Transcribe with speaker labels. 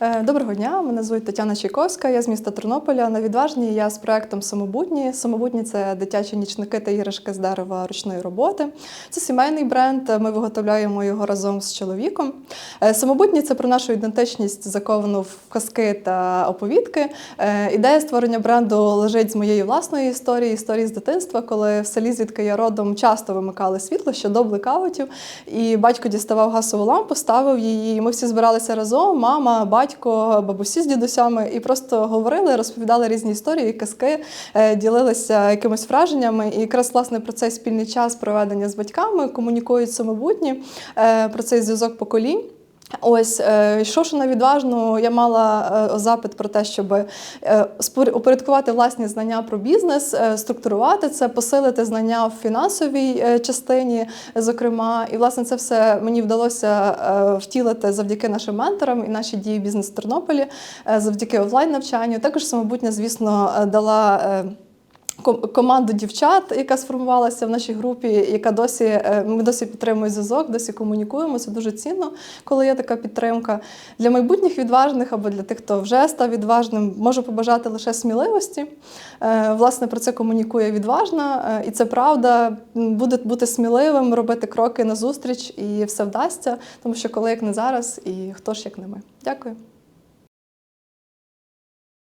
Speaker 1: Е, Доброго дня, мене звуть Тетяна Чайковська, я з міста Тернополя. На відважній я з проектом Самобутні. Самобутні це дитячі нічники та іграшки з дерева ручної роботи. Це сімейний бренд. Ми виготовляємо його разом з чоловіком. Е, Самобутні це про нашу ідентичність, заковану в казки та оповідки. Е, Ідея створення бренду лежить з моєї власної історії, історії з дитинства, коли в селі, звідки я родом, часто вимикали світло ще до блекаутів. І батько діставав газову лампу, ставив її. Ми всі збиралися разом, мама, батько, бабусі з дідусями, і просто говорили, розповідали різні історії, казки, е, ділилися якимись враженнями. І якраз власне про цей спільний час проведення з батьками комунікують самобутні е, про цей зв'язок поколінь. Ось, е, йшовши на відважну, я мала е, запит про те, щоб е, упорядкувати власні знання про бізнес, структурувати це, посилити знання в фінансовій частині, зокрема. І власне це все мені вдалося втілити завдяки нашим менторам і нашій дії бізнес в Тернополі, завдяки онлайн навчанню. Також самобутня, звісно, дала. Ком- команду дівчат, яка сформувалася в нашій групі, яка досі е, ми досі підтримуємо зв'язок, досі комунікуємо. Це дуже цінно, коли є така підтримка. Для майбутніх відважних або для тих, хто вже став відважним, можу побажати лише сміливості. Е, Власне, про це комунікує відважна, е, і це правда. Буде бути сміливим, робити кроки назустріч, і все вдасться, тому що коли як не зараз, і хто ж як не ми. Дякую.